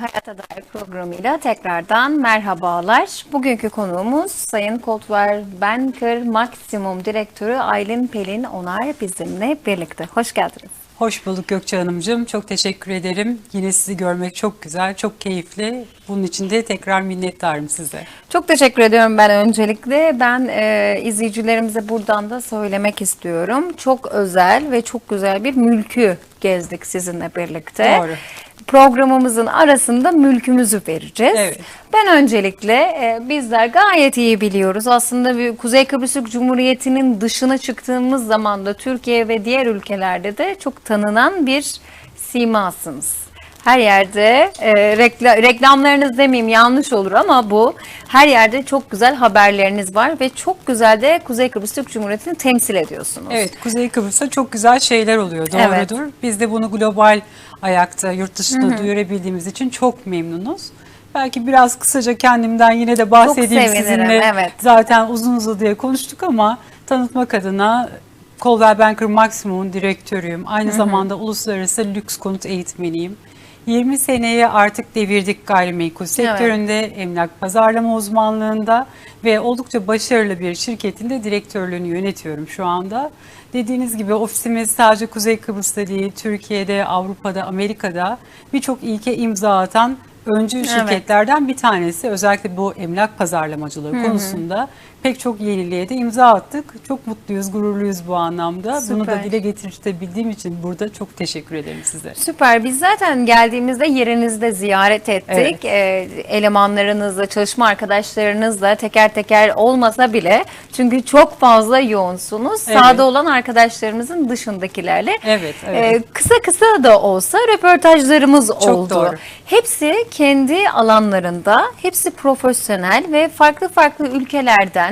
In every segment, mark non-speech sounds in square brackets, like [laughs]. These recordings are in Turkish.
Evet, Hayata Dair programıyla tekrardan merhabalar. Bugünkü konuğumuz Sayın Coldwell Banker Maksimum Direktörü Aylin Pelin Onar bizimle birlikte. Hoş geldiniz. Hoş bulduk Gökçe Hanımcığım. Çok teşekkür ederim. Yine sizi görmek çok güzel, çok keyifli. Bunun için de tekrar minnettarım size. Çok teşekkür ediyorum ben öncelikle. Ben e, izleyicilerimize buradan da söylemek istiyorum. Çok özel ve çok güzel bir mülkü gezdik sizinle birlikte. Doğru. Programımızın arasında mülkümüzü vereceğiz. Evet. Ben öncelikle e, bizler gayet iyi biliyoruz. Aslında bir Kuzey Kıbrıs Türk Cumhuriyeti'nin dışına çıktığımız zaman da Türkiye ve diğer ülkelerde de çok tanınan bir simasınız. Her yerde e, rekla- reklamlarınız demeyeyim yanlış olur ama bu her yerde çok güzel haberleriniz var ve çok güzel de Kuzey Kıbrıs Türk Cumhuriyeti'ni temsil ediyorsunuz. Evet, Kuzey Kıbrıs'ta çok güzel şeyler oluyor. Evet. Doğrudur. Biz de bunu global ayakta, yurt dışında duyurabildiğimiz için çok memnunuz. Belki biraz kısaca kendimden yine de bahsedeyim sevinirim, sizinle. evet. Zaten uzun uzadıya konuştuk ama tanıtmak adına Coldwell Banker Maximum'un direktörüyüm. Aynı zamanda uluslararası lüks konut eğitmeniyim. 20 seneye artık devirdik gayrimenkul sektöründe, emlak pazarlama uzmanlığında ve oldukça başarılı bir şirketin de direktörlüğünü yönetiyorum şu anda. Dediğiniz gibi ofisimiz sadece Kuzey Kıbrıs'ta değil, Türkiye'de, Avrupa'da, Amerika'da birçok ilke imza atan öncü Evet. şirketlerden bir tanesi. Özellikle bu emlak pazarlamacılığı konusunda pek çok yeniliğe de imza attık. Çok mutluyuz, gururluyuz bu anlamda. Bunu da Süper. dile getirtebildiğim için burada çok teşekkür ederim size. Süper. Biz zaten geldiğimizde yerinizde ziyaret ettik. Evet. Ee, elemanlarınızla, çalışma arkadaşlarınızla teker teker olmasa bile çünkü çok fazla yoğunsunuz. Evet. Sahada olan arkadaşlarımızın dışındakilerle Evet, evet. Ee, kısa kısa da olsa röportajlarımız oldu. doğru. Hepsi kendi alanlarında, hepsi profesyonel ve farklı farklı ülkelerden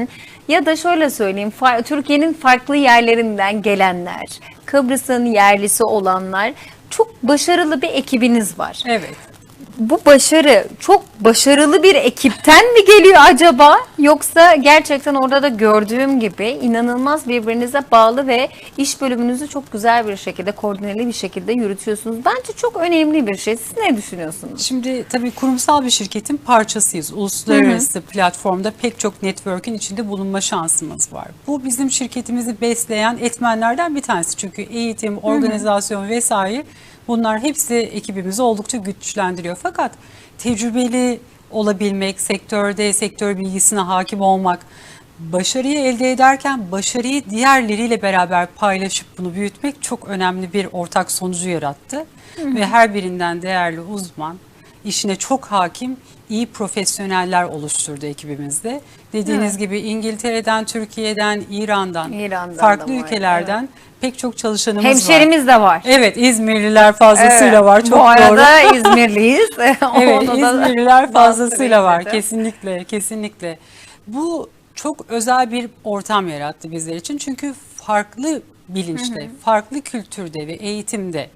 ya da şöyle söyleyeyim Türkiye'nin farklı yerlerinden gelenler, Kıbrıs'ın yerlisi olanlar çok başarılı bir ekibiniz var. Evet. Bu başarı çok başarılı bir ekipten mi geliyor acaba? Yoksa gerçekten orada da gördüğüm gibi inanılmaz birbirinize bağlı ve iş bölümünüzü çok güzel bir şekilde, koordineli bir şekilde yürütüyorsunuz. Bence çok önemli bir şey. Siz ne düşünüyorsunuz? Şimdi tabii kurumsal bir şirketin parçasıyız. Uluslararası platformda pek çok network'ün içinde bulunma şansımız var. Bu bizim şirketimizi besleyen etmenlerden bir tanesi. Çünkü eğitim, organizasyon vesaire bunlar hepsi ekibimizi oldukça güçlendiriyor. Fakat tecrübeli olabilmek, sektörde sektör bilgisine hakim olmak, başarıyı elde ederken başarıyı diğerleriyle beraber paylaşıp bunu büyütmek çok önemli bir ortak sonucu yarattı. Ve her birinden değerli uzman, işine çok hakim, iyi profesyoneller oluşturdu ekibimizde. Dediğiniz Evet. gibi İngiltere'den, Türkiye'den, İran'dan, İran'dan farklı ülkelerden pek çok çalışanımız var. Hemşerimiz de var. Evet, İzmirliler fazlasıyla Evet, var. Çok Bu arada doğru. [laughs] İzmirliyiz. [laughs] Evet, [laughs] İzmirliler fazlasıyla var. Kesinlikle, kesinlikle. Bu çok özel bir ortam yarattı bizler için. Çünkü farklı bilinçte, farklı kültürde ve eğitimde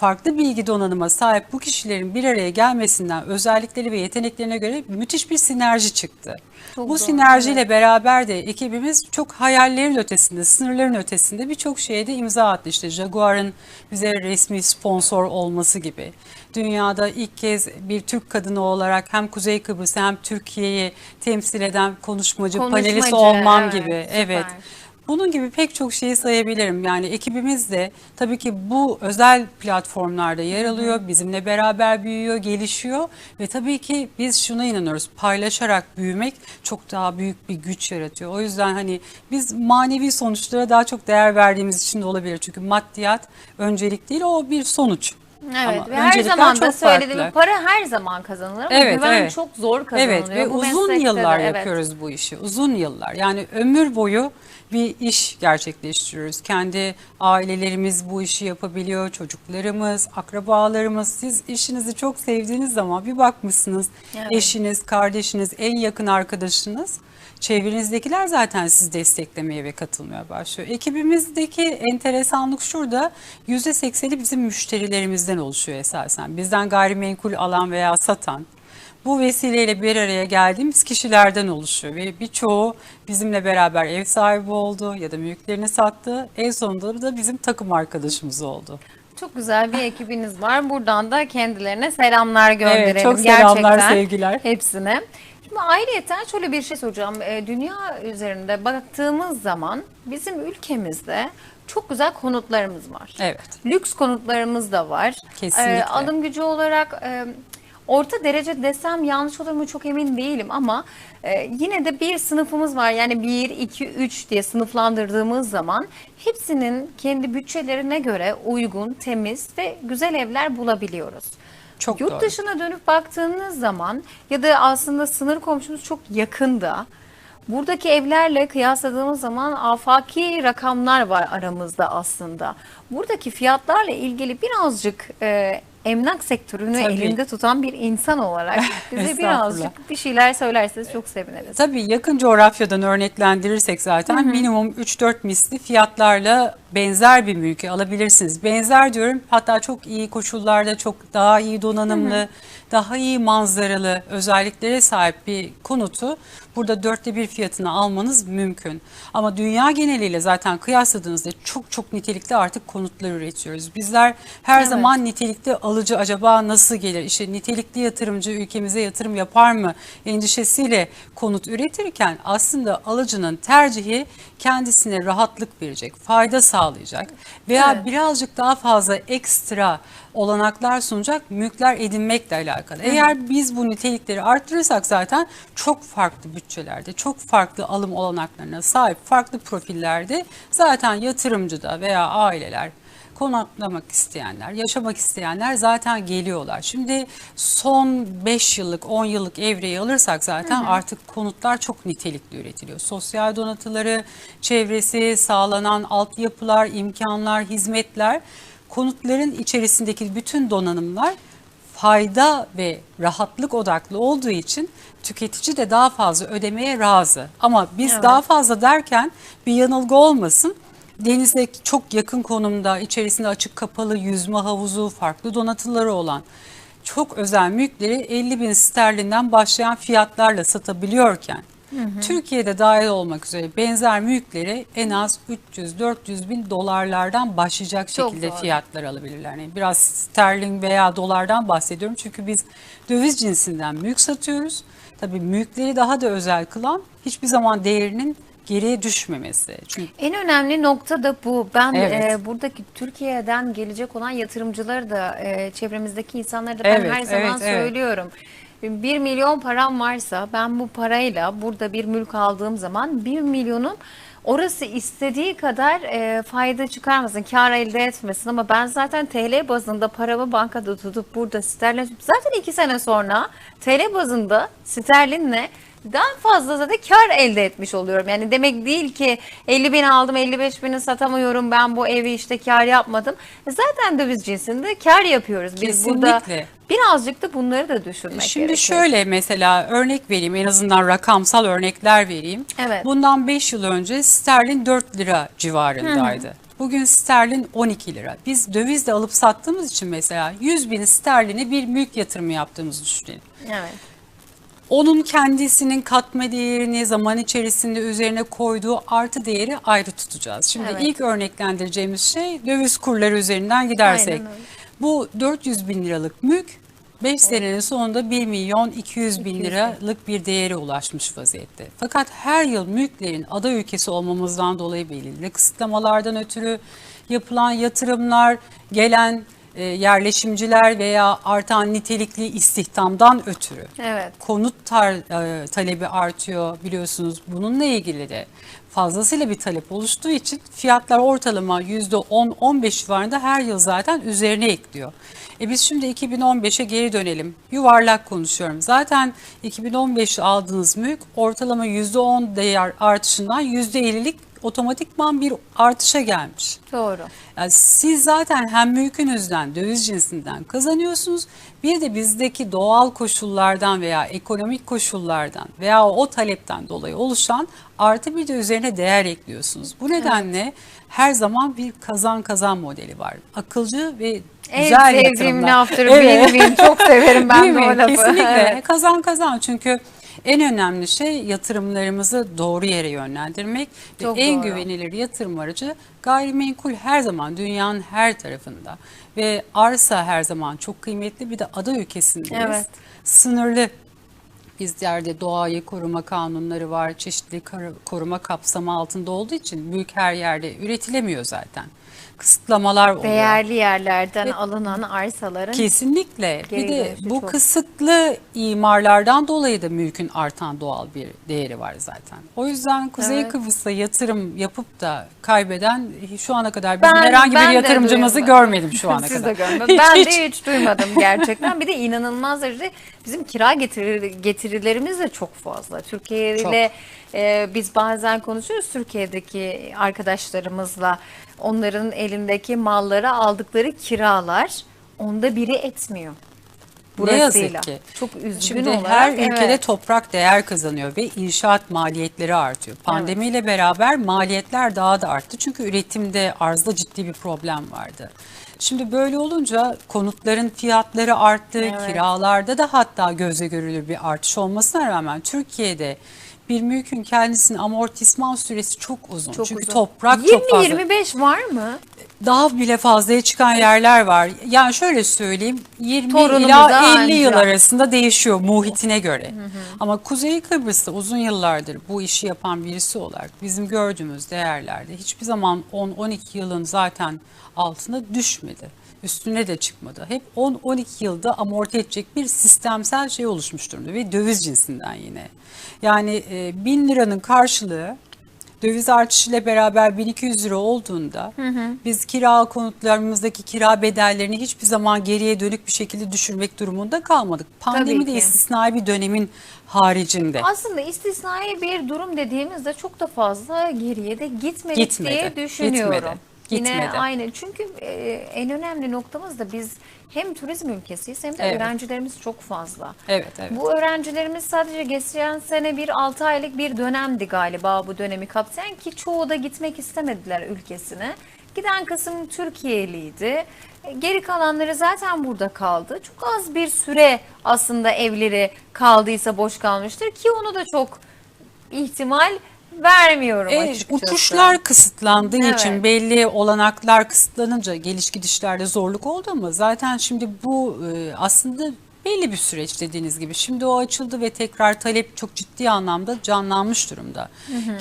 farklı bilgi donanıma sahip bu kişilerin bir araya gelmesinden özellikleri ve yeteneklerine göre müthiş bir sinerji çıktı. Çok bu doğru, sinerjiyle beraber de ekibimiz çok hayallerin ötesinde, sınırların ötesinde birçok şeye de imza attı. İşte Jaguar'ın bize resmi sponsor olması gibi. Dünyada ilk kez bir Türk kadını olarak hem Kuzey Kıbrıs hem Türkiye'yi temsil eden konuşmacı, Konuşmacı, panelist olmam evet, gibi. süper. Evet. Bunun gibi pek çok şeyi sayabilirim. Yani ekibimiz de tabii ki bu özel platformlarda yer alıyor. Bizimle beraber büyüyor, gelişiyor ve tabii ki biz şuna inanıyoruz. Paylaşarak büyümek çok daha büyük bir güç yaratıyor. O yüzden hani biz manevi sonuçlara daha çok değer verdiğimiz için de olabilir. Çünkü maddiyat öncelik değil, o bir sonuç. Evet Ama ve her zaman da söylediğim farklı. para her zaman kazanılır ama Evet, güven evet. çok zor kazanılıyor. Evet ve Bu uzun yıllar de, evet. yapıyoruz bu işi. Uzun yıllar. Yani ömür boyu bir iş gerçekleştiriyoruz. Kendi ailelerimiz bu işi yapabiliyor. Çocuklarımız, akrabalarımız. Siz işinizi çok sevdiğiniz zaman bir bakmışsınız. Evet. Eşiniz, kardeşiniz, en yakın arkadaşınız çevrenizdekiler zaten sizi desteklemeye ve katılmaya başlıyor. Ekibimizdeki enteresanlık şurada %80'i bizim müşterilerimizden oluşuyor esasen. Bizden gayrimenkul alan veya satan bu vesileyle bir araya geldiğimiz kişilerden oluşuyor ve birçoğu bizimle beraber ev sahibi oldu ya da mülklerini sattı. En sonunda da bizim takım arkadaşımız oldu. Çok güzel bir ekibiniz var. Buradan da kendilerine selamlar gönderelim. Evet, çok selamlar, Gerçekten sevgiler. Hepsine. Şimdi ayrıyeten şöyle bir şey soracağım. Ee, Dünya üzerinde baktığımız zaman bizim ülkemizde çok güzel konutlarımız var. Evet. Lüks konutlarımız da var. Kesinlikle. Ee, alım gücü olarak e, orta derece desem yanlış olur mu çok emin değilim ama e, yine de bir sınıfımız var. Yani 1, 2, 3 diye sınıflandırdığımız zaman hepsinin kendi bütçelerine göre uygun, temiz ve güzel evler bulabiliyoruz. Çok Yurt doğru. dışına dönüp baktığınız zaman ya da aslında sınır komşumuz çok yakında. Buradaki evlerle kıyasladığımız zaman afaki rakamlar var aramızda aslında. Buradaki fiyatlarla ilgili birazcık e, emlak sektörünü Tabii. elinde tutan bir insan olarak [laughs] bize birazcık bir şeyler söylerseniz çok seviniriz. Tabii yakın coğrafyadan örneklendirirsek zaten minimum 3-4 misli fiyatlarla benzer bir mülkü alabilirsiniz. Benzer diyorum hatta çok iyi koşullarda çok daha iyi donanımlı, daha iyi manzaralı özelliklere sahip bir konutu burada dörtte bir fiyatına almanız mümkün. Ama dünya geneliyle zaten kıyasladığınızda çok çok nitelikli artık konutlar üretiyoruz. Bizler her Evet. zaman nitelikli alıcı acaba nasıl gelir? İşte nitelikli yatırımcı ülkemize yatırım yapar mı? Endişesiyle konut üretirken aslında alıcının tercihi kendisine rahatlık verecek, fayda sağlayacak veya Evet. birazcık daha fazla ekstra olanaklar sunacak mülkler edinmekle alakalı. Eğer biz bu nitelikleri arttırırsak zaten çok farklı bütçelerde, çok farklı alım olanaklarına sahip farklı profillerde zaten yatırımcı da veya aileler konaklamak isteyenler, yaşamak isteyenler zaten geliyorlar. Şimdi son 5 yıllık, 10 yıllık evreyi alırsak zaten artık konutlar çok nitelikli üretiliyor. Sosyal donatıları, çevresi, sağlanan altyapılar, imkanlar, hizmetler, konutların içerisindeki bütün donanımlar fayda ve rahatlık odaklı olduğu için tüketici de daha fazla ödemeye razı. Ama biz Evet. daha fazla derken bir yanılgı olmasın. Denize çok yakın konumda, içerisinde açık kapalı yüzme havuzu, farklı donatıları olan çok özel mülkleri 50 bin sterlinden başlayan fiyatlarla satabiliyorken Türkiye'de dahil olmak üzere benzer mülkleri en az 300-400 bin dolarlardan başlayacak Çok şekilde doğru. fiyatlar alabilirler. Yani biraz sterlin veya dolardan bahsediyorum çünkü biz döviz cinsinden mülk satıyoruz. Tabii mülkleri daha da özel kılan hiçbir zaman değerinin geriye düşmemesi. Çünkü En önemli nokta da bu. Ben Evet. e, buradaki Türkiye'den gelecek olan yatırımcıları da e, çevremizdeki insanlara da ben Evet, her zaman evet, evet. söylüyorum. 1 milyon param varsa ben bu parayla burada bir mülk aldığım zaman 1 milyonum orası istediği kadar e, fayda çıkarmasın, kar elde etmesin ama ben zaten TL bazında paramı bankada tutup burada sterlin zaten 2 sene sonra TL bazında sterlinle daha fazla zaten kar elde etmiş oluyorum. Yani demek değil ki 50 bin aldım 55 bini satamıyorum ben bu evi işte kar yapmadım. Zaten döviz cinsinde kar yapıyoruz. Biz burada Kesinlikle. birazcık da bunları da düşünmek Şimdi gerekiyor. şöyle mesela örnek vereyim en azından rakamsal örnekler vereyim. Evet. Bundan 5 yıl önce sterlin 4 lira civarındaydı. Bugün sterlin 12 lira. Biz dövizle alıp sattığımız için mesela 100 bin sterline bir mülk yatırımı yaptığımızı düşünelim. Evet. Onun kendisinin katma değerini zaman içerisinde üzerine koyduğu artı değeri ayrı tutacağız. Şimdi Evet. ilk örneklendireceğimiz şey döviz kurları üzerinden gidersek. Bu 400 bin liralık mülk 5 senenin sonunda 1 milyon 200 bin 200 bin. liralık bir değere ulaşmış vaziyette. Fakat her yıl mülklerin ada ülkesi olmamızdan dolayı belirli kısıtlamalardan ötürü yapılan yatırımlar, gelen yerleşimciler veya artan nitelikli istihdamdan ötürü Evet. konut tar- e, talebi artıyor biliyorsunuz. Bununla ilgili de fazlasıyla bir talep oluştuğu için fiyatlar ortalama %10-15 civarında her yıl zaten üzerine ekliyor. E biz şimdi 2015'e geri dönelim. Yuvarlak konuşuyorum. Zaten 2015'te aldığınız mülk ortalama %10 değer artışından %50'lik otomatikman bir artışa gelmiş. Doğru. Yani siz zaten hem mülkünüzden, döviz cinsinden kazanıyorsunuz. Bir de bizdeki doğal koşullardan veya ekonomik koşullardan veya o talepten dolayı oluşan artı bir de üzerine değer ekliyorsunuz. Bu nedenle her zaman bir kazan kazan modeli var. Akılcı ve En güzel sevdiğim yatırımlar. laftır Evet. benim. Çok severim ben [laughs] Değil de mi? o lafı. Kesinlikle. Evet. Kazan kazan çünkü En önemli şey yatırımlarımızı doğru yere yönlendirmek Çok ve en doğru. güvenilir yatırım aracı gayrimenkul her zaman dünyanın her tarafında ve arsa her zaman çok kıymetli bir de ada ülkesindeyiz. Evet. Sınırlı Bizlerde doğayı koruma kanunları var. Çeşitli koruma kapsamı altında olduğu için büyük her yerde üretilemiyor zaten. Kısıtlamalar oluyor. Değerli yerlerden alınan arsaların Kesinlikle. Bir de bu çok. kısıtlı imarlardan dolayı da mülkün artan doğal bir değeri var zaten. O yüzden Kuzey Evet. Kıbrıs'ta yatırım yapıp da kaybeden şu ana kadar Ben- herhangi ben bir yatırımcımızı görmedim şu ana Siz kadar. de görmediniz. [laughs] Ben Hiç, de hiç duymadım gerçekten. Bir de inanılmaz derecede bizim kira getiri, getirilerimiz de çok fazla. Türkiye ile e, biz bazen konuşuyoruz Türkiye'deki arkadaşlarımızla. Onların elindeki malları aldıkları kiralar onda biri etmiyor. Ne yazık Burasıyla. ki. Çok üzgün Şimdi olarak. her ülkede evet. toprak değer kazanıyor ve inşaat maliyetleri artıyor. Pandemiyle beraber maliyetler daha da arttı. Çünkü üretimde arzda ciddi bir problem vardı. Şimdi böyle olunca konutların fiyatları arttı, Evet. kiralarda da hatta göze görülür bir artış olmasına rağmen Türkiye'de bir mülkün kendisinin amortisman süresi çok uzun. Çok Çünkü uzun. toprak çok fazla. 20-25 var mı? Daha bile fazlaya çıkan yerler var. Yani şöyle söyleyeyim 20 Torunumuza ila 50 yıl arasında değişiyor muhitine göre. Ama Kuzey Kıbrıs'ta uzun yıllardır bu işi yapan birisi olarak bizim gördüğümüz değerlerde hiçbir zaman 10-12 yılın zaten altına düşmedi. Üstüne de çıkmadı. Hep 10-12 yılda amorti edecek bir sistemsel şey oluşmuş durumda ve döviz cinsinden yine. Yani e, 1000 liranın karşılığı döviz artışıyla beraber 1200 lira olduğunda biz kira konutlarımızdaki kira bedellerini hiçbir zaman geriye dönük bir şekilde düşürmek durumunda kalmadık. Pandemi de istisnai bir dönemin haricinde. Aslında istisnai bir durum dediğimizde çok da fazla geriye de gitmedik Gitmedi, diye düşünüyorum. gitmedi, Yine gitmedi. aynı çünkü e, en önemli noktamız da biz hem turizm ülkesiyiz hem de Evet. öğrencilerimiz çok fazla. Evet, evet. Bu öğrencilerimiz sadece geçen sene bir 6 aylık bir dönemdi galiba bu dönemi kapsayan ki çoğu da gitmek istemediler ülkesine. Giden kısım Türkiye'liydi. E, Geri kalanları zaten burada kaldı. Çok az bir süre aslında evleri kaldıysa boş kalmıştır ki onu da çok ihtimal vermiyorum E, açıkçası. uçuşlar kısıtlandığı Evet. için belli olanaklar kısıtlanınca geliş gidişlerde zorluk oldu ama zaten şimdi bu e, aslında belli bir süreç dediğiniz gibi. Şimdi o açıldı ve tekrar talep çok ciddi anlamda canlanmış durumda.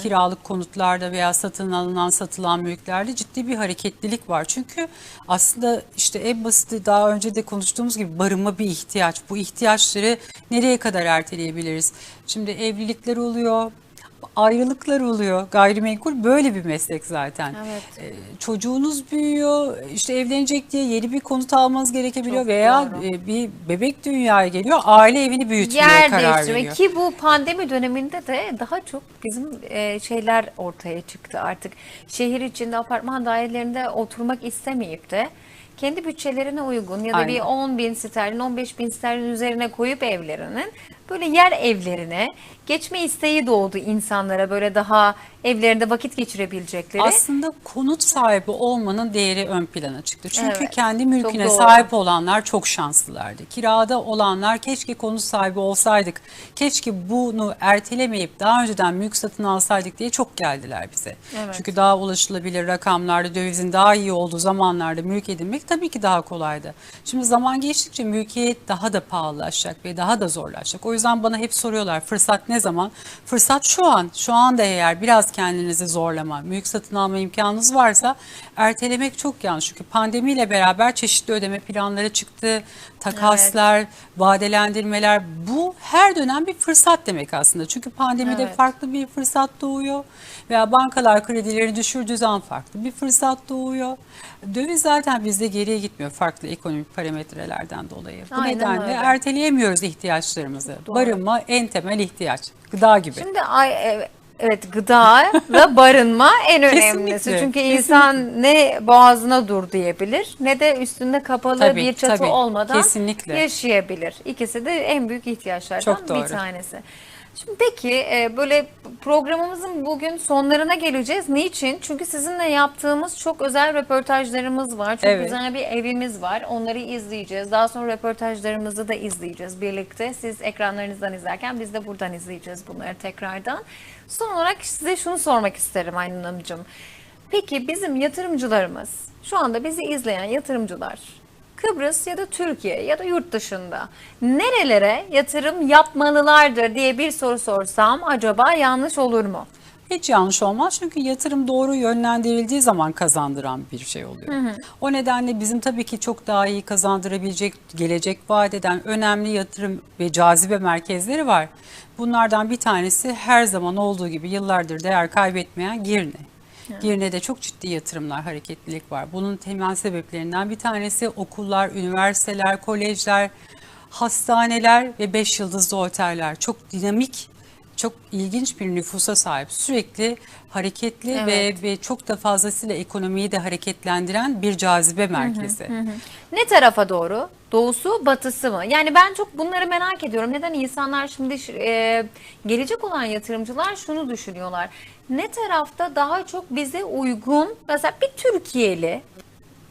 Kiralık konutlarda veya satın alınan satılan mülklerde ciddi bir hareketlilik var. Çünkü aslında işte en basiti daha önce de konuştuğumuz gibi barınma bir ihtiyaç. Bu ihtiyaçları nereye kadar erteleyebiliriz? Şimdi evlilikler oluyor, ayrılıklar oluyor. Gayrimenkul böyle bir meslek zaten. Evet. Ee, çocuğunuz büyüyor, işte evlenecek diye yeni bir konut almanız gerekebiliyor Çok veya doğru. e, bir bebek dünyaya geliyor, aile evini büyütmeye yer karar veriyor. ki bu pandemi döneminde de daha çok bizim e, şeyler ortaya çıktı artık. Şehir içinde apartman dairelerinde oturmak istemeyip de kendi bütçelerine uygun ya da bir Aynen. 10 bin sterlin 15 bin sterlin üzerine koyup evlerinin böyle yer evlerine geçme isteği doğdu insanlara böyle daha evlerinde vakit geçirebilecekleri. Aslında konut sahibi olmanın değeri ön plana çıktı. Çünkü Evet, kendi mülküne sahip olanlar çok şanslılardı. Kirada olanlar keşke konut sahibi olsaydık, keşke bunu ertelemeyip daha önceden mülk satın alsaydık diye çok geldiler bize. Evet. Çünkü daha ulaşılabilir rakamlarda dövizin daha iyi olduğu zamanlarda mülk edinmek tabii ki daha kolaydı. Şimdi zaman geçtikçe mülkiyet daha da pahalılaşacak ve daha da zorlaşacak. O yüzden bana hep soruyorlar fırsat ne zaman? Fırsat şu an. Şu anda eğer biraz kendinizi zorlama, mülk satın alma imkanınız varsa ertelemek çok yanlış. Çünkü pandemiyle beraber çeşitli ödeme planları çıktı, takaslar, vadelendirmeler. Bu her dönem bir fırsat demek aslında. Çünkü pandemide Evet. farklı bir fırsat doğuyor veya bankalar kredileri düşürdüğü zaman farklı bir fırsat doğuyor. Döviz zaten bizde geriye gitmiyor farklı ekonomik parametrelerden dolayı. Bu Aynen nedenle öyle. erteleyemiyoruz ihtiyaçlarımızı. Doğru. Barınma en temel ihtiyaç. Gıda gibi. Şimdi ay, e- evet gıda ve barınma en önemlisi. Kesinlikle, Çünkü insan ne boğazına dur diyebilir ne de üstünde kapalı Tabii, bir çatı tabii. olmadan Kesinlikle. yaşayabilir. İkisi de en büyük ihtiyaçlardan Çok doğru. bir tanesi. Şimdi peki e, böyle programımızın bugün sonlarına geleceğiz. Niçin? Çünkü sizinle yaptığımız çok özel röportajlarımız var. Çok Evet. güzel bir evimiz var. Onları izleyeceğiz. Daha sonra röportajlarımızı da izleyeceğiz birlikte. Siz ekranlarınızdan izlerken biz de buradan izleyeceğiz bunları tekrardan. Son olarak size şunu sormak isterim Aynur Hanımcığım. Peki bizim yatırımcılarımız, şu anda bizi izleyen yatırımcılar Kıbrıs ya da Türkiye ya da yurt dışında nerelere yatırım yapmalılardır diye bir soru sorsam acaba yanlış olur mu? Hiç yanlış olmaz çünkü yatırım doğru yönlendirildiği zaman kazandıran bir şey oluyor. O nedenle bizim tabii ki çok daha iyi kazandırabilecek, gelecek vaat eden önemli yatırım ve cazibe merkezleri var. Bunlardan bir tanesi her zaman olduğu gibi yıllardır değer kaybetmeyen Girne. Girne'de çok ciddi yatırımlar, hareketlilik var. Bunun temel sebeplerinden bir tanesi okullar, üniversiteler, kolejler, hastaneler ve 5 yıldızlı oteller. Çok dinamik çok ilginç bir nüfusa sahip. Sürekli hareketli Evet. ve, ve çok da fazlasıyla ekonomiyi de hareketlendiren bir cazibe merkezi. Ne tarafa doğru? Doğusu, batısı mı? Yani ben çok bunları merak ediyorum. Neden insanlar şimdi e, gelecek olan yatırımcılar şunu düşünüyorlar. Ne tarafta daha çok bize uygun? Mesela bir Türkiye'li,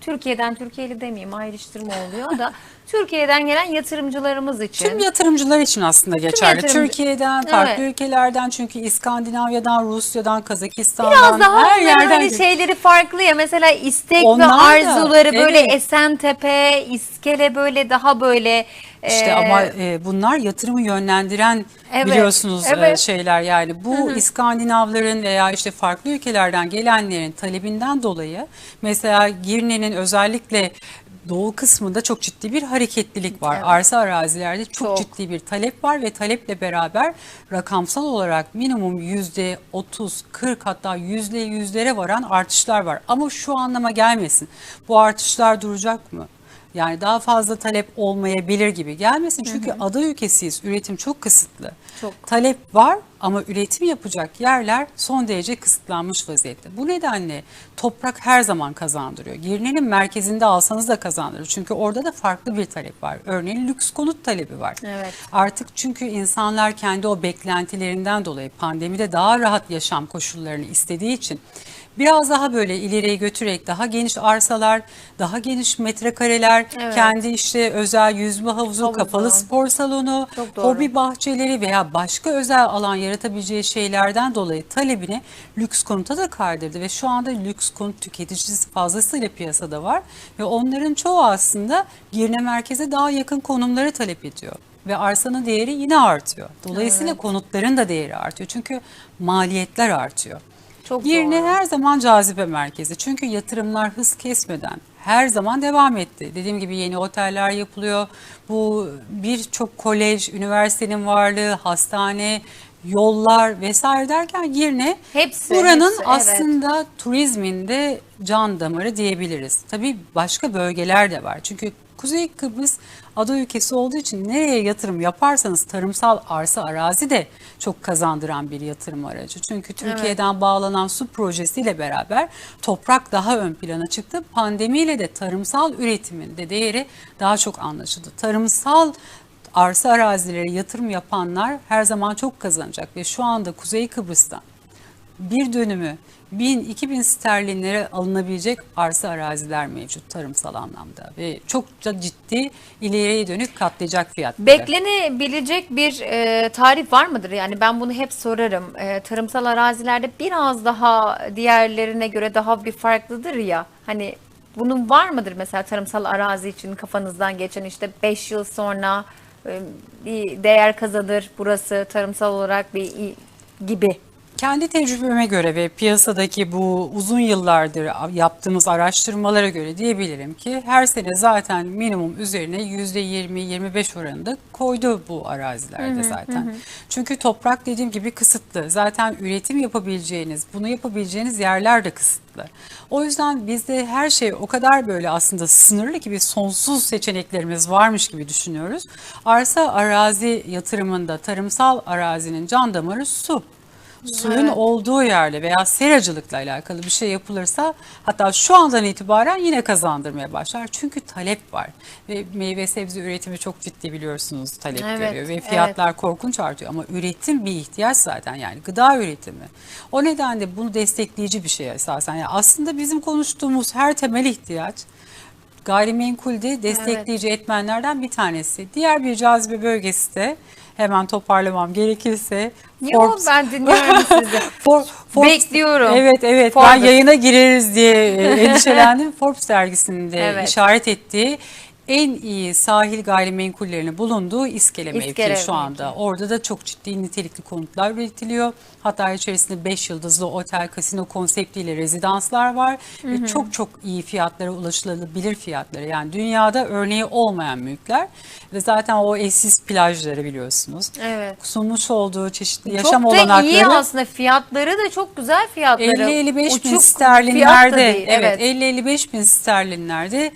Türkiye'den Türkiye'li demeyeyim ayrıştırma oluyor da [laughs] Türkiye'den gelen yatırımcılarımız için. Tüm yatırımcılar için aslında geçerli. yatırımcı- Türkiye'den, farklı Evet. ülkelerden çünkü İskandinavya'dan, Rusya'dan, Kazakistan'dan Biraz daha her onların yerden hani şeyleri farklı ya mesela istek Onlar ve da, arzuları böyle evet. Esentepe, İskele böyle daha böyle İşte e, ama e, bunlar yatırımı yönlendiren Evet, biliyorsunuz e, evet. şeyler yani bu İskandinavların veya işte farklı ülkelerden gelenlerin talebinden dolayı mesela Girne'nin özellikle doğu kısmında çok ciddi bir hareketlilik var. Evet. Arsa arazilerde çok, Çok. ciddi bir talep var ve taleple beraber rakamsal olarak minimum yüzde 30, 40 hatta yüzde yüzlere varan artışlar var. Ama şu anlama gelmesin. Bu artışlar duracak mı? Yani daha fazla talep olmayabilir gibi gelmesin. Çünkü ada ülkesiyiz. Üretim çok kısıtlı. Çok. Talep var ama üretim yapacak yerler son derece kısıtlanmış vaziyette. Bu nedenle toprak her zaman kazandırıyor. Girnenin merkezinde alsanız da kazandırır. Çünkü orada da farklı bir talep var. Örneğin lüks konut talebi var. Evet. Artık çünkü insanlar kendi o beklentilerinden dolayı pandemide daha rahat yaşam koşullarını istediği için biraz daha böyle ileriye götürerek daha geniş arsalar, daha geniş metrekareler, Evet. kendi işte özel yüzme havuzu, Havuzu. kapalı spor salonu, hobi bahçeleri veya başka özel alan yaratabileceği şeylerden dolayı talebini lüks konuta da kaydırdı ve şu anda lüks konut tüketicisi fazlasıyla piyasada var ve onların çoğu aslında Girne merkeze daha yakın konumları talep ediyor ve arsanın değeri yine artıyor. Dolayısıyla konutların da değeri artıyor çünkü maliyetler artıyor. Çok Girne doğru. her zaman cazibe merkezi. Çünkü yatırımlar hız kesmeden her zaman devam etti. Dediğim gibi yeni oteller yapılıyor. Bu birçok kolej, üniversitenin varlığı, hastane, yollar vesaire derken Girne Hepsi, buranın hepsi, evet. aslında turizmin de can damarı diyebiliriz. Tabii başka bölgeler de var. Çünkü Kuzey Kıbrıs ada ülkesi olduğu için nereye yatırım yaparsanız tarımsal arsa arazi de çok kazandıran bir yatırım aracı. Çünkü Türkiye'den bağlanan su projesiyle beraber toprak daha ön plana çıktı. Pandemiyle de tarımsal üretimin de değeri daha çok anlaşıldı. Tarımsal arsa arazilere yatırım yapanlar her zaman çok kazanacak ve şu anda Kuzey Kıbrıs'tan bir dönümü 1000-2000 sterlinlere alınabilecek arsa araziler mevcut tarımsal anlamda ve çok da ciddi ileriye dönük katlayacak fiyatları. Beklenebilecek bir e, tarih var mıdır? Yani ben bunu hep sorarım. E, tarımsal arazilerde biraz daha diğerlerine göre daha bir farklıdır ya. Hani bunun var mıdır mesela tarımsal arazi için kafanızdan geçen işte 5 yıl sonra e, bir değer kazanır burası tarımsal olarak bir gibi. Kendi tecrübeme göre ve piyasadaki bu uzun yıllardır yaptığımız araştırmalara göre diyebilirim ki her sene zaten minimum üzerine %20-25 oranında koydu bu arazilerde zaten. Çünkü toprak dediğim gibi kısıtlı. Zaten üretim yapabileceğiniz, bunu yapabileceğiniz yerler de kısıtlı. O yüzden bizde her şey o kadar böyle aslında sınırlı gibi sonsuz seçeneklerimiz varmış gibi düşünüyoruz. Arsa arazi yatırımında tarımsal arazinin can damarı su. Suyun Evet. olduğu yerde veya seracılıkla alakalı bir şey yapılırsa hatta şu andan itibaren yine kazandırmaya başlar. Çünkü talep var ve meyve sebze üretimi çok ciddi biliyorsunuz talep Evet, görüyor ve evet. fiyatlar korkunç artıyor ama üretim bir ihtiyaç zaten yani gıda üretimi. O nedenle bunu destekleyici bir şey esasen. Yani aslında bizim konuştuğumuz her temel ihtiyaç gayrimenkulde destekleyici etmenlerden bir tanesi. Diğer bir cazibe bölgesi de hemen toparlamam gerekirse Yok ben dinliyorum [laughs] sizi. For- Forbes- Bekliyorum. Evet evet Forbes. ben yayına gireriz diye e, endişelendim. [laughs] Forbes dergisinde Evet. işaret ettiği en iyi sahil gayrimenkullerinin bulunduğu İskele, İskele mevkii şu anda. mevkii. Orada da çok ciddi nitelikli konutlar üretiliyor. Hatta içerisinde 5 yıldızlı otel, kasino konseptiyle rezidanslar var. Ve çok çok iyi fiyatlara ulaşılabilir fiyatlara. Yani dünyada örneği olmayan mülkler. Ve zaten o eşsiz plajları biliyorsunuz. Evet. Sunmuş olduğu çeşitli yaşam çok da olanakları. iyi aslında fiyatları da çok güzel fiyatları. 50-55 bin da sterlinlerde değil, evet, 50-55 bin sterlinlerde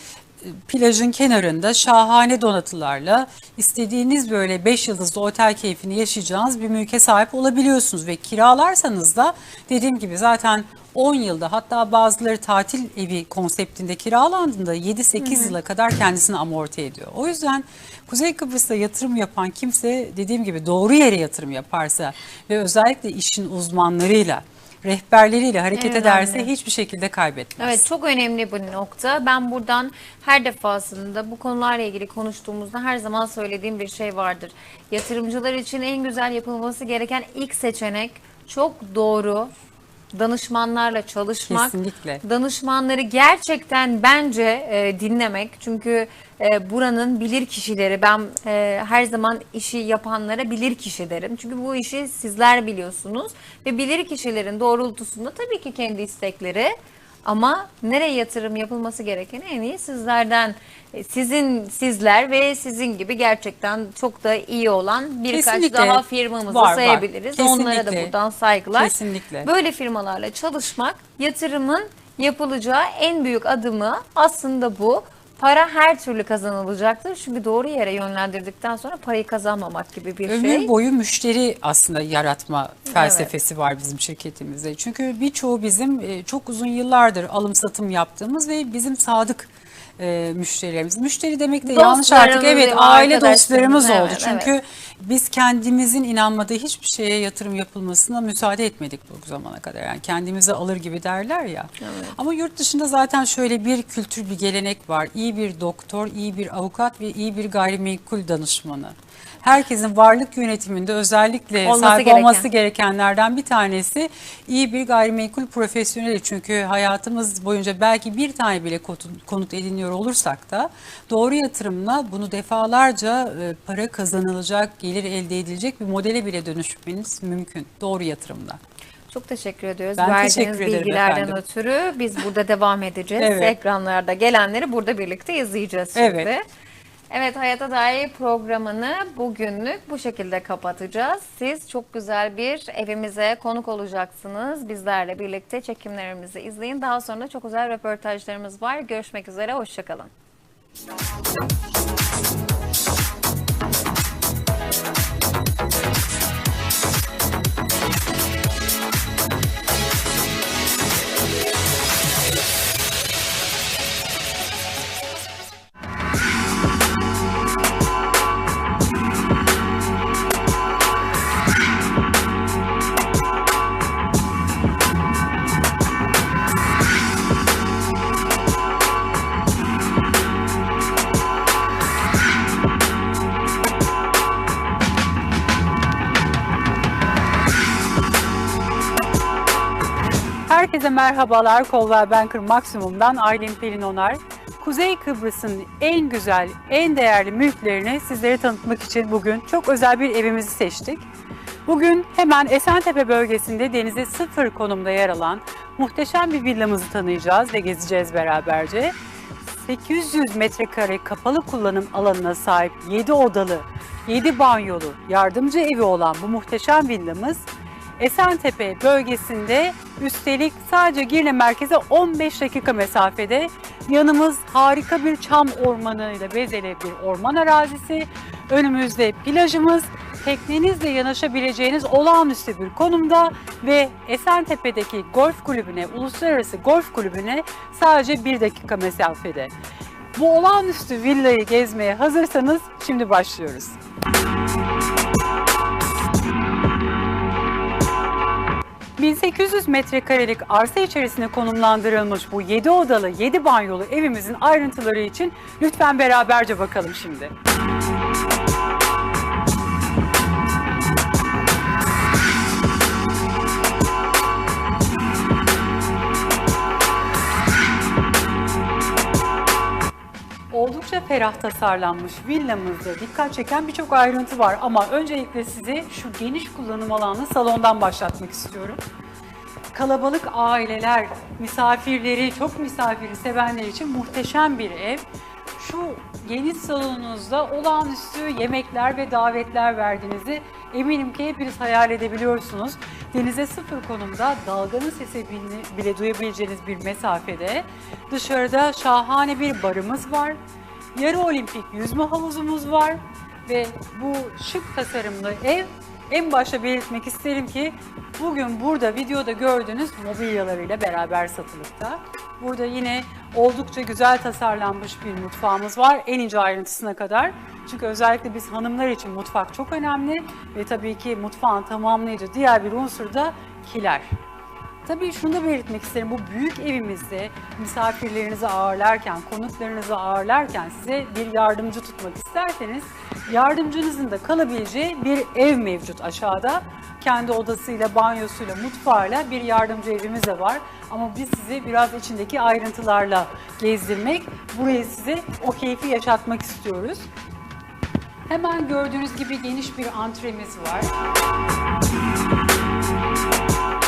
plajın kenarında şahane donatılarla istediğiniz böyle 5 yıldızlı otel keyfini yaşayacağınız bir mülke sahip olabiliyorsunuz ve kiralarsanız da dediğim gibi zaten 10 yılda hatta bazıları tatil evi konseptinde kiralandığında 7-8 yıla kadar kendisini amorti ediyor. O yüzden Kuzey Kıbrıs'ta yatırım yapan kimse dediğim gibi doğru yere yatırım yaparsa ve özellikle işin uzmanlarıyla rehberleriyle hareket En ederse önemli. hiçbir şekilde kaybetmez. Evet çok önemli bir nokta. Ben buradan her defasında bu konularla ilgili konuştuğumuzda her zaman söylediğim bir şey vardır. Yatırımcılar için en güzel yapılması gereken ilk seçenek çok doğru danışmanlarla çalışmak. Kesinlikle. Danışmanları gerçekten bence e, dinlemek. Çünkü e, buranın bilir kişileri ben e, her zaman işi yapanlara bilir kişi derim. Çünkü bu işi sizler biliyorsunuz ve bilir kişilerin doğrultusunda tabii ki kendi istekleri ama nereye yatırım yapılması gerekeni en iyi sizlerden e, sizin sizler ve sizin gibi gerçekten çok da iyi olan birkaç Kesinlikle. daha firmamızı Var, var. sayabiliriz. Onlara da Kesinlikle. buradan saygılar. Kesinlikle. Böyle firmalarla çalışmak yatırımın yapılacağı en büyük adımı aslında bu. Para her türlü kazanılacaktır. Çünkü doğru yere yönlendirdikten sonra parayı kazanmamak gibi bir Ömür şey. boyu müşteri aslında yaratma felsefesi var bizim şirketimizde. Çünkü birçoğu bizim e, çok uzun yıllardır alım satım yaptığımız ve bizim sadık e, müşterilerimiz. Müşteri demek de yanlış artık evet ve aile dostlarımız oldu. evet, Çünkü biz kendimizin inanmadığı hiçbir şeye yatırım yapılmasına müsaade etmedik bu zamana kadar. Yani kendimize alır gibi derler ya. Ama yurt dışında zaten şöyle bir kültür bir gelenek var. İyi bir doktor, iyi bir avukat ve iyi bir gayrimenkul danışmanı. Herkesin varlık yönetiminde özellikle Olması sahip gereken. olması gerekenlerden bir tanesi iyi bir gayrimenkul profesyoneli. Çünkü hayatımız boyunca belki bir tane bile konut, konut ediniyor olursak da doğru yatırımla bunu defalarca e, para kazanılacak, gelir elde edilecek bir modele bile dönüşmeniz mümkün. Doğru yatırımla. Çok teşekkür ediyoruz. Ben Verdiğiniz teşekkür ederim bilgilerden efendim. ötürü biz burada devam [laughs] edeceğiz. Evet. Ekranlarda gelenleri burada birlikte izleyeceğiz şimdi. Evet. Evet Hayata Dair programını bugünlük bu şekilde kapatacağız. Siz çok güzel bir evimize konuk olacaksınız. Bizlerle birlikte çekimlerimizi izleyin. Daha sonra çok güzel röportajlarımız var. Görüşmek üzere, hoşçakalın. Herkese merhabalar. Kolver Banker Maksimum'dan Aylin Pelin Onar. Kuzey Kıbrıs'ın en güzel, en değerli mülklerini sizlere tanıtmak için bugün çok özel bir evimizi seçtik. Bugün hemen Esentepe bölgesinde denize sıfır konumda yer alan muhteşem bir villamızı tanıyacağız ve gezeceğiz beraberce. 800 metrekare kapalı kullanım alanına sahip 7 odalı, 7 banyolu, yardımcı evi olan bu muhteşem villamız Esentepe bölgesinde üstelik sadece Girne merkeze 15 dakika mesafede yanımız harika bir çam ormanıyla bezeli bir orman arazisi. Önümüzde plajımız teknenizle yanaşabileceğiniz olağanüstü bir konumda ve Esentepe'deki golf kulübüne, uluslararası golf kulübüne sadece bir dakika mesafede. Bu olağanüstü villayı gezmeye hazırsanız şimdi başlıyoruz. ...1800 metrekarelik arsa içerisine konumlandırılmış bu 7 odalı 7 banyolu evimizin ayrıntıları için lütfen beraberce bakalım şimdi. Oldukça ferah tasarlanmış villamızda dikkat çeken birçok ayrıntı var ama öncelikle size şu geniş kullanım alanlı salondan başlatmak istiyorum. Kalabalık aileler, misafirleri, çok misafiri sevenler için muhteşem bir ev. Şu geniş salonunuzda olağanüstü yemekler ve davetler verdiğinizi eminim ki hepiniz hayal edebiliyorsunuz. Denize sıfır konumda dalganın sesi bile duyabileceğiniz bir mesafede. Dışarıda şahane bir barımız var. Yarı olimpik yüzme havuzumuz var. Ve bu şık tasarımlı ev en başta belirtmek isterim ki bugün burada videoda gördüğünüz mobilyalarıyla beraber satılıkta. Burada yine oldukça güzel tasarlanmış bir mutfağımız var en ince ayrıntısına kadar. Çünkü özellikle biz hanımlar için mutfak çok önemli ve tabii ki mutfağın tamamlayıcı diğer bir unsur da kiler. Tabii şunu da belirtmek isterim. Bu büyük evimizde misafirlerinizi ağırlarken, konuklarınızı ağırlarken size bir yardımcı tutmak isterseniz yardımcınızın da kalabileceği bir ev mevcut aşağıda. Kendi odasıyla, banyosuyla, mutfağıyla bir yardımcı evimiz de var. Ama biz sizi biraz içindeki ayrıntılarla gezdirmek, burayı size o keyfi yaşatmak istiyoruz. Hemen gördüğünüz gibi geniş bir antremiz var.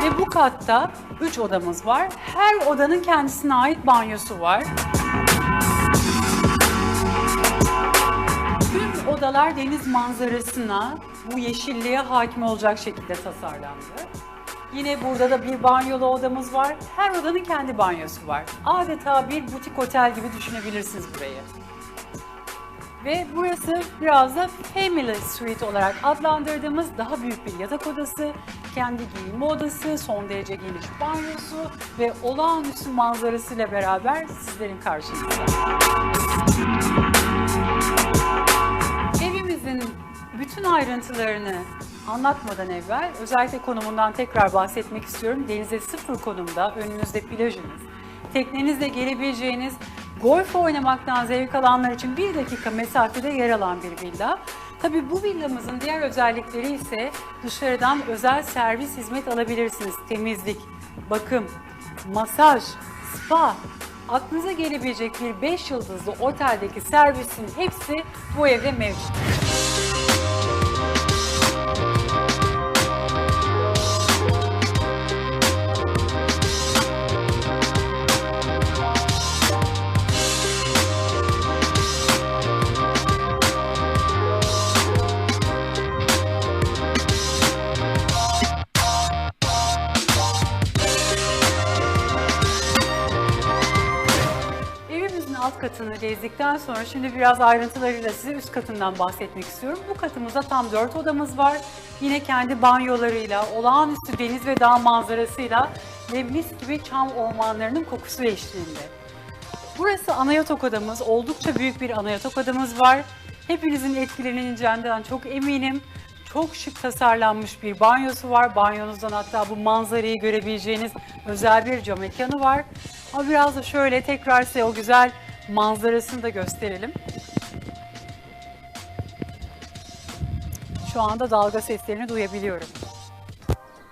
Ve bu katta 3 odamız var. Her odanın kendisine ait banyosu var. Tüm odalar deniz manzarasına, bu yeşilliğe hakim olacak şekilde tasarlandı. Yine burada da bir banyolu odamız var. Her odanın kendi banyosu var. Adeta bir butik otel gibi düşünebilirsiniz burayı. Ve burası biraz da Family Suite olarak adlandırdığımız daha büyük bir yatak odası, kendi giyinme odası, son derece geniş banyosu ve olağanüstü manzarasıyla beraber sizlerin karşınızda. Evimizin bütün ayrıntılarını anlatmadan evvel özellikle konumundan tekrar bahsetmek istiyorum. Denize sıfır konumda, önünüzde plajınız, teknenizle gelebileceğiniz, golf oynamaktan zevk alanlar için bir dakika mesafede yer alan bir villa. Tabii bu villamızın diğer özellikleri ise dışarıdan özel servis hizmet alabilirsiniz. Temizlik, bakım, masaj, spa, aklınıza gelebilecek bir 5 yıldızlı oteldeki servisin hepsi bu evde mevcut. Katını gezdikten sonra şimdi biraz ayrıntılarıyla size üst katından bahsetmek istiyorum. Bu katımızda tam 4 odamız var. Yine kendi banyolarıyla, olağanüstü deniz ve dağ manzarasıyla ve mis gibi çam ormanlarının kokusu eşliğinde. Burası ana yatak odamız. Oldukça büyük bir ana yatak odamız var. Hepinizin etkileneceğinden çok eminim. Çok şık tasarlanmış bir banyosu var. Banyonuzdan hatta bu manzarayı görebileceğiniz özel bir cam mekanı var. Ama biraz da şöyle tekrar size o güzel manzarasını da gösterelim. Şu anda dalga seslerini duyabiliyorum.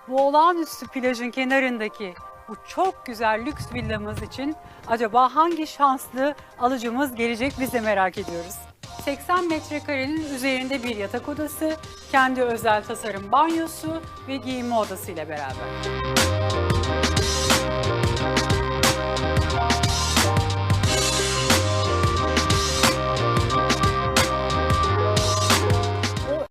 Bu olağanüstü plajın kenarındaki bu çok güzel lüks villamız için acaba hangi şanslı alıcımız gelecek biz de merak ediyoruz. 80 metrekarenin üzerinde bir yatak odası, kendi özel tasarım banyosu ve giyinme odası ile beraber.